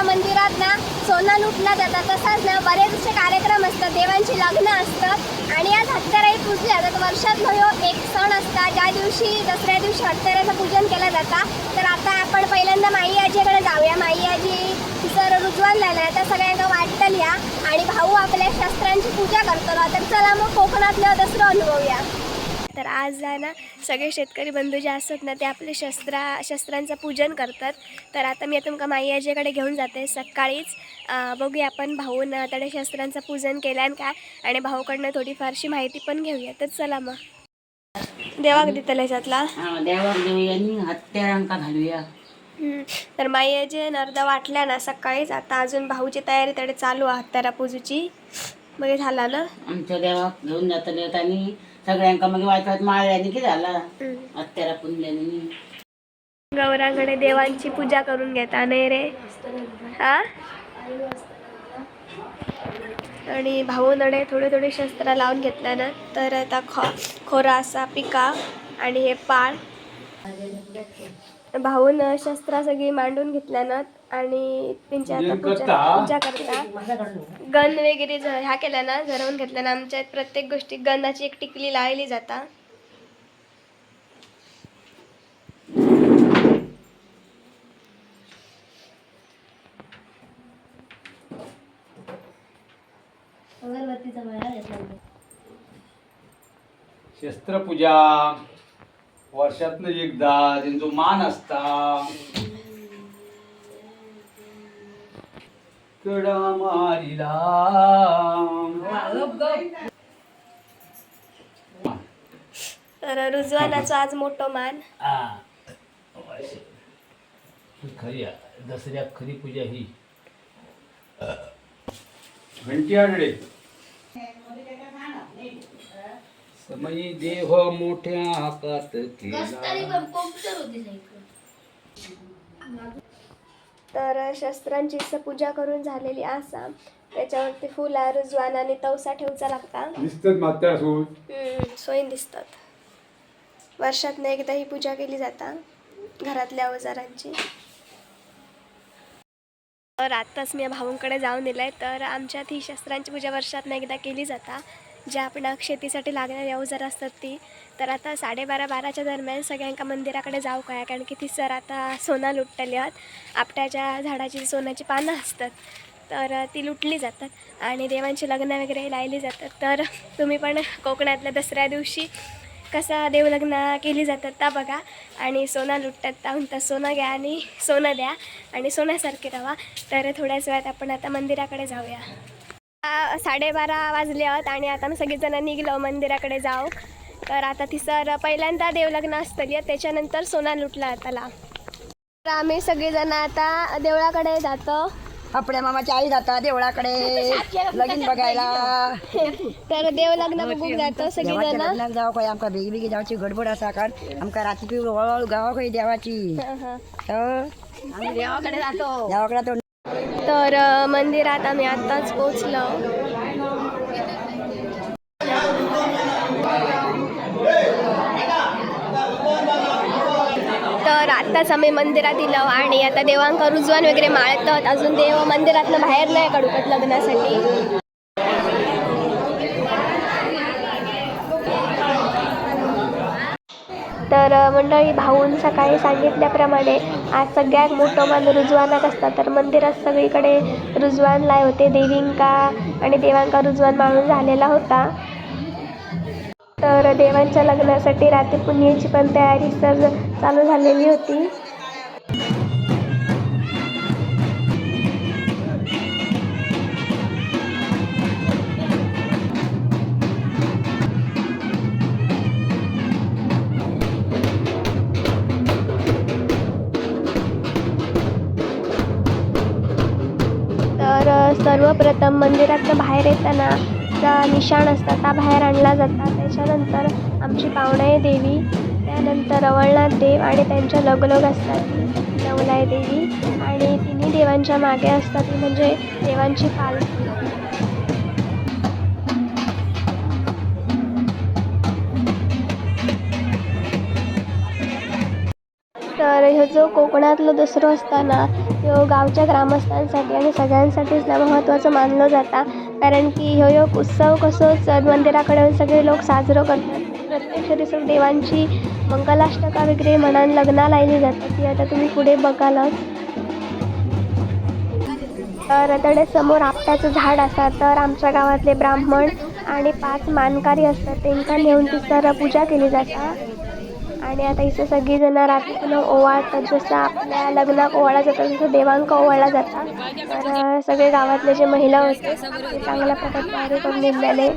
दसऱ्यानिमित्त मंदिरात ना सोनं लुटलं जातं तसंच ना बरेचसे कार्यक्रम असतात. देवांची लग्न असतात. आणि आज हत्याराही पूजली जातात वर्षात ह्यो एक सण असता. ज्या दिवशी दसऱ्या दिवशी हत्याराचं पूजन केलं जातं तर आता आपण पहिल्यांदा माई आजीकडे जाऊया. माई आजी जर रुजवान झालं तर सगळ्यांना वाटतं या. आणि भाऊ आपल्या शस्त्रांची पूजा करतो तर चला मग कोकणातलं दसरं अनुभवूया. आज आहे ना सगळे शेतकरी बंधू जे असतात ना ते आपले शस्त्रा शस्त्रांचं पूजन करतात. तर आता मी तुमका माई आजीकडे घेऊन जाते. सकाळीच बघूया आपण भाऊन तडे शस्त्रांचं पूजन केलं आणि काय. आणि भाऊकडनं थोडीफारशी माहिती पण घेऊया. तर चला मग. हा देऊया आणि हत्यारांका घालूया. तर माई आजी नर्दा वाटल्या ना सकाळीच. आता अजून भाऊची तयारी तडे चालू आहे हत्यारा पूजेची मग झाला ना? आमच्या देवाक घेऊन जातले आणि सगळ्यांका मग वाचवात माळल्याने की झाला. हत्यारा पुंजल्याने. गौरांकडे देवांची पूजा करून घेता नाही रे? हा? आणि भाऊनडे थोडे थोडे शस्त्र लावून घेतल्यानं तर आता खो खोरा असा पिका आणि हे पाळ. भाऊन शस्त्र सगळी मांडून घेतल्यानं आणि त्यांची आता पूजा पूजा करता. गन वगैरे ज ह्या केल्या ना झरवून घेतल्यानं आमच्या. प्रत्येक गोष्टी गंधाची एक टिकली लावली जाता. शस्त्रपूजा. वर्षातनं एकदा त्यांचा मान असता. कडा मारिला. तर रुजवानाचा आज मोठो मान. खरी आहे. दसऱ्यात खरी पूजा ही. घंटी आडळे समयी देह मोठ्या हातात केला. तर शस्त्रांची स- पूजा करून झालेली असा त्याच्यावरती फुला रुजवान आणि तवसा ठेवचा लागता. दिसतात मात्या सून हम्म, सोयीन दिसतात. वर्षातनं एकदा ही पूजा केली जाता घरातल्या अवजारांची. तर आत्ताच मी भाऊंकडे जाऊन दिलंय. तर आमच्यात ही शस्त्रांची पूजा वर्षातनं एकदा केली जाता. ज्या आपण शेतीसाठी लागणारी अवजार असतात ती. तर आता साडेबारा बाराच्या दरम्यान सगळ्यांका मंदिराकडे जाऊ काय कारण की ती सर आता सोना लुटलेली आहेत आपट्याच्या झाडाची सोन्याची पानं असतात. तर ती लुटली जातात आणि देवांची लग्न वगैरे लायली जातात. तर तुम्ही पण कोकणातल्या दसऱ्या दिवशी कसा देवलग्न केली जातात ता बघा. आणि सोना लुटतात ताहून तर सोनं घ्या आणि सोनं द्या आणि सोन्यासारखे राहा तर थोड्याच वेळात आपण आता मंदिराकडे जाऊया. साडेबारा वाजले आहेत आणि आता मी सगळेजण निघलो मंदिराकडे जाऊ तर आता ती सर पहिल्यांदा देवलग्न असतली त्याच्यानंतर सोना लुटला त्याला. तर आम्ही सगळेजण आता देवळाकडे जातो. आपल्या मामाची आई जातात देवळाकडे लगीन बघायला. तर देवलग्न बघून जातो सगळेजण. लग्नाक जावं काय आमका बेगी बेगी जावची गडबड आसा कारण आमका रात्री हळूहळू गावा खंय देवाची. देवाकडे जातो. देवाकडे तर मंदिरात आम्ही आत्ताच पोचलो तर आत्ताच आम्ही मंदिरात येलो आणि आता देवांकर रुजवान वगैरे माळतात. अजून देव मंदिरातनं बाहेर नाही काढूकत लग्नासाठी. तर मंडळी भाऊन सकाळी सांगितल्याप्रमाणे आज सगळ्यात मोठं मान रुजवानात असतात तर मंदिरात सगळीकडे रुजवान लाय होते. देवींका आणि देवांका रुजवान माळून झालेला होता. तर देवांच्या लग्नासाठी रात्री पुण्याची पण तयारी सर चालू झालेली होती. सर्वप्रथम मंदिरातनं बाहेर येताना चा निशाण असतात त्या बाहेर आणला जातात त्याच्यानंतर आमची पावणाई देवी त्यानंतर रवळनाथ देव आणि त्यांच्या लगलग असतात. नवलाय देवी आणि तिन्ही देवांच्या मागे असतात ती म्हणजे देवांची पालखी. तर ह्यो जो कोकणातलं दसरो असताना ह्यो गावच्या ग्रामस्थांसाठी आणि सगळ्यांसाठीच महत्त्वाचं मानलं जाता कारण की ह्यो ह्यो उत्सव कसोच मंदिराकडे सगळे लोक साजरो करतात. प्रत्यक्ष दिसून देवांची मंगलाष्टका वगैरे म्हणान लग्ना लायली जातात ती आता तुम्ही पुढे बघालच. तर तडे समोर आपट्याचं झाड असा तर आमच्या गावातले ब्राह्मण आणि पाच मानकारी असतात त्यांना नेऊन तिसर पूजा केली जाता. आणि आता इथं सगळीजण रात्री पण ओवाळतात. जसं आपल्या लग्नाक ओवाळा जातात तसं देवांक ओवाळला जातात. तर सगळे गावातले जे महिला होते ते चांगल्या प्रकारे तयारी करून निघाले.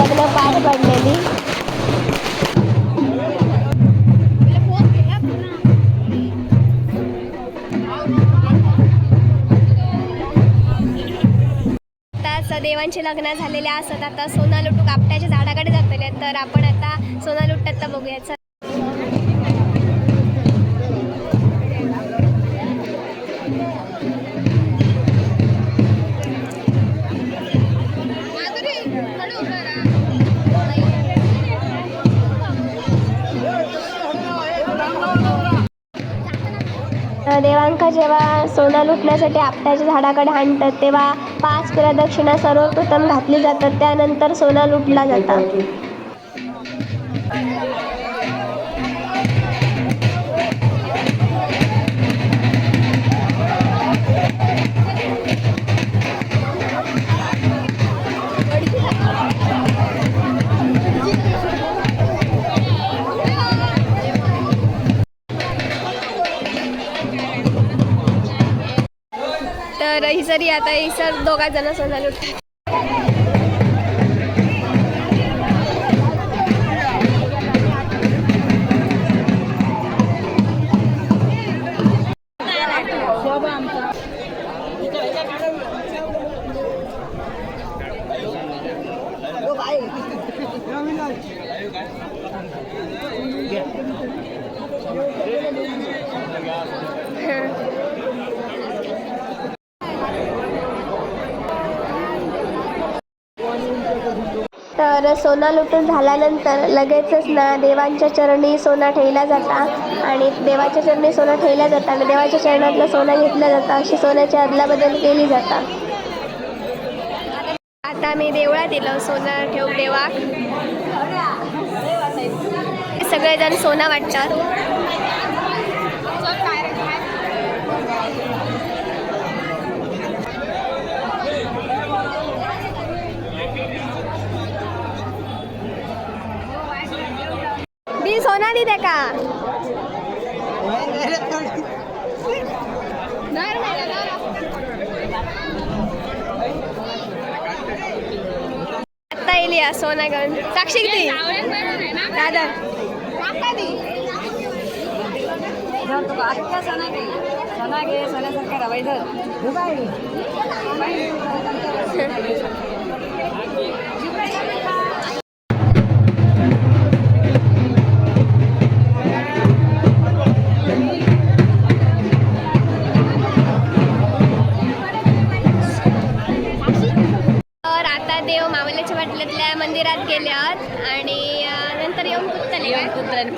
लग्न पार पडलेली. देवांची लग्न झालेले असत आता सोना लुटू कापट्याच्या झाडाकडे जातले तर आपण आता सोना लुटतात तर बघूया जेव्हा सोना लुटण्यासाठी आपट्याच्या झाडाकडे आणतात तेव्हा पाच प्रदक्षिणा सर्वप्रथम घातली जातात त्यानंतर सोना लुटला जातात सरी आता ही सर दोघा जण सोना लुटतात तर सोना लुटून झाल्यानंतर लगेचच ना देवांच्या चरणी सोना ठेवला जाता आणि देवाच्या चरणी सोना ठेवला जाता आणि देवाच्या चरणातलं सोनं घेतलं जातं अशी सोन्याची अदलाबदल केली जाता. आता मी देवळात दिलं सोनं ठेवू देवाक सगळेजण सोनं वाटतात. बी सोना दी का? आत्ता येईल या सोना घेऊन साक्षी किती? दादा सोना घे सोन्यासारखा रवायचं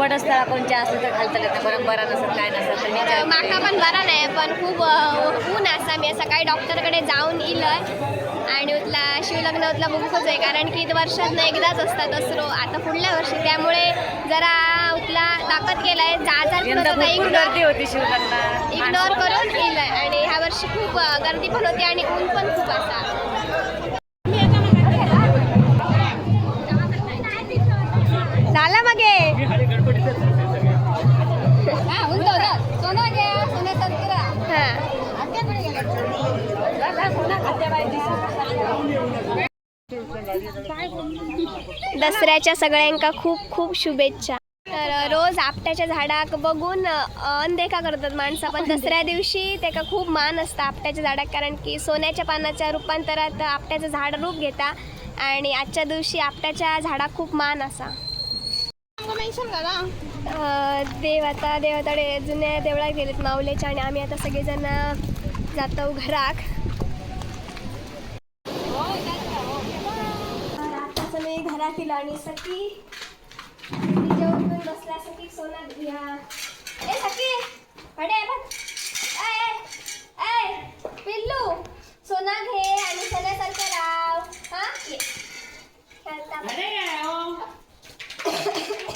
काय कुत्र्याने पड असता कोणच्या असलं तर घालतले तर बरं बरं नसत काय नसत तर तर विचार माका पण बरा नाही पण खूप अं, ऊन असा. मी सकाळी डॉक्टरकडे जाऊन इलय. आणि उतला शिवलग्न उतला बुकच आहे कारण की ते वर्षात एकदाच असतात दसरो. आता पुढल्या वर्षी त्यामुळे जरा उतला ताकद केलाय. जाजार यंदा भरपूर गर्दी होती इग्नोर करून इलय. आणि ह्या वर्षी खूप अं, गर्दी पण होती आणि ऊन पण खूप असा. दसऱ्याच्या सगळ्यांका खूप खूप शुभेच्छा. तर रोज आपट्याच्या झाडाक बघून अनदेखा करतात माणसं पण दसऱ्या दिवशी त्याका खूप मान असतं आपट्याच्या झाडाक कारण की सोन्याच्या पानाच्या रूपांतरात आपट्याचं झाड रूप घेता आणि आजच्या दिवशी आपट्याच्या झाडाक खूप मान असा. अ, देव आता देव आता डे- जुन्या देवळात गेलेत माऊलीच्या आणि आम्ही आता सगळेजण जातो घराक आताच मी घरात येलो आणि सखी. जेवण पण बसल्या सखी सोना घ्या ए सखी! आहे बघ. ए, ए, ए, पिल्लू सोना घे आणि सोन्यासारखं राव. हा? ये. खेळता.